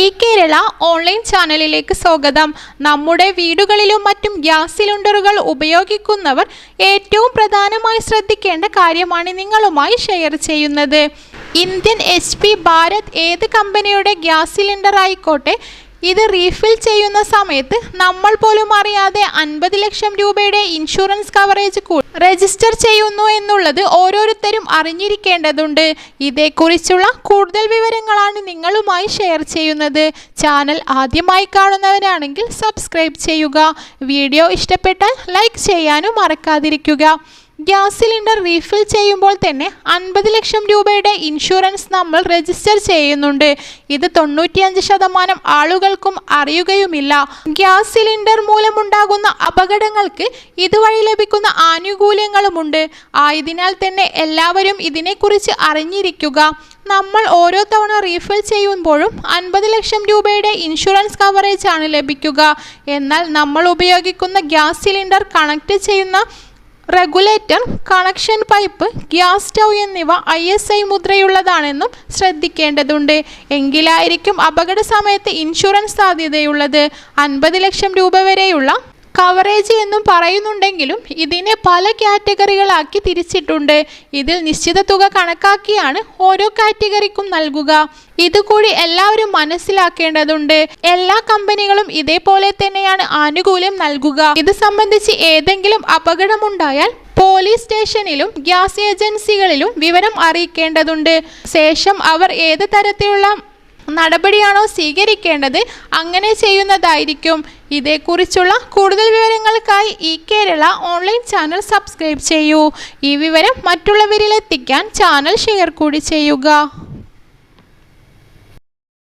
ഈ കേരള ഓൺലൈൻ ചാനലിലേക്ക് സ്വാഗതം. നമ്മുടെ വീടുകളിലും മറ്റും ഗ്യാസ് സിലിണ്ടറുകൾ ഉപയോഗിക്കുന്നവർ ഏറ്റവും പ്രധാനമായി ശ്രദ്ധിക്കേണ്ട കാര്യമാണ് നിങ്ങളുമായി ഷെയർ ചെയ്യുന്നത്. ഇന്ത്യൻ എച്ച് പി ഭാരത് ഏത് കമ്പനിയുടെ ഗ്യാസ് സിലിണ്ടർ ആയിക്കോട്ടെ ഇത് റീഫിൽ ചെയ്യുന്ന സമയത്ത് നമ്മൾ പോലും അറിയാതെ അൻപത് ലക്ഷം രൂപയുടെ ഇൻഷുറൻസ് കവറേജ് രജിസ്റ്റർ ചെയ്യുന്നു എന്നുള്ളത് ഓരോരുത്തരും അറിഞ്ഞിരിക്കേണ്ടതുണ്ട്. ഇതേക്കുറിച്ചുള്ള കൂടുതൽ വിവരങ്ങളാണ് നിങ്ങളുമായി ഷെയർ ചെയ്യുന്നത്. ചാനൽ ആദ്യമായി കാണുന്നവരാണെങ്കിൽ സബ്സ്ക്രൈബ് ചെയ്യുക. വീഡിയോ ഇഷ്ടപ്പെട്ടാൽ ലൈക്ക് ചെയ്യാനും മറക്കാതിരിക്കുക. ഗ്യാസ് സിലിണ്ടർ റീഫിൽ ചെയ്യുമ്പോൾ തന്നെ അൻപത് ലക്ഷം രൂപയുടെ ഇൻഷുറൻസ് നമ്മൾ രജിസ്റ്റർ ചെയ്യുന്നുണ്ട്. ഇത് തൊണ്ണൂറ്റിയഞ്ച് ശതമാനം ആളുകൾക്കും അറിയുകയുമില്ല. ഗ്യാസ് സിലിണ്ടർ മൂലമുണ്ടാകുന്ന അപകടങ്ങൾക്ക് ഇതുവഴി ലഭിക്കുന്ന ആനുകൂല്യങ്ങളുമുണ്ട്. ആയതിനാൽ തന്നെ എല്ലാവരും ഇതിനെക്കുറിച്ച് അറിഞ്ഞിരിക്കുക. നമ്മൾ ഓരോ തവണ റീഫിൽ ചെയ്യുമ്പോഴും അൻപത് ലക്ഷം രൂപയുടെ ഇൻഷുറൻസ് കവറേജ് ആണ് ലഭിക്കുക. എന്നാൽ നമ്മൾ ഉപയോഗിക്കുന്ന ഗ്യാസ് സിലിണ്ടർ കണക്ട് ചെയ്യുന്ന regulator connection pipe gas stove എന്നിവ ഐ എസ് ഐ മുദ്രയുള്ളതാണെന്നും ശ്രദ്ധിക്കേണ്ടതുണ്ട്. എങ്കിലായിരിക്കും അപകട സമയത്ത് ഇൻഷുറൻസ് സാധ്യതയുള്ളത്. അൻപത് ലക്ഷം രൂപ വരെയുള്ള കവറേജ് എന്നും പറയുന്നുണ്ടെങ്കിലും ഇതിനെ പല കാറ്റഗറികളാക്കി തിരിച്ചിട്ടുണ്ട്. ഇതിൽ നിശ്ചിത തുക കണക്കാക്കിയാണ് ഓരോ കാറ്റഗറിക്കും നൽകുക. ഇതുകൂടി എല്ലാവരും മനസ്സിലാക്കേണ്ടതുണ്ട്. എല്ലാ കമ്പനികളും ഇതേപോലെ തന്നെയാണ് ആനുകൂല്യം നൽകുക. ഇത് സംബന്ധിച്ച് ഏതെങ്കിലും അപകടമുണ്ടായാൽ പോലീസ് സ്റ്റേഷനിലും ഗ്യാസ് ഏജൻസികളിലും വിവരം അറിയിക്കേണ്ടതുണ്ട്. ശേഷം അവർ ഏത് തരത്തിലുള്ള നടപടിയാണോ സ്വീകരിക്കേണ്ടത് അങ്ങനെ ചെയ്യുന്നതായിരിക്കും. ഇതേക്കുറിച്ചുള്ള കൂടുതൽ വിവരങ്ങൾക്കായി ഈ കേരള ഓൺലൈൻ ചാനൽ സബ്സ്ക്രൈബ് ചെയ്യൂ. ഈ വിവരം മറ്റുള്ളവരിലെത്തിക്കാൻ ചാനൽ ഷെയർ കൂടി ചെയ്യുക.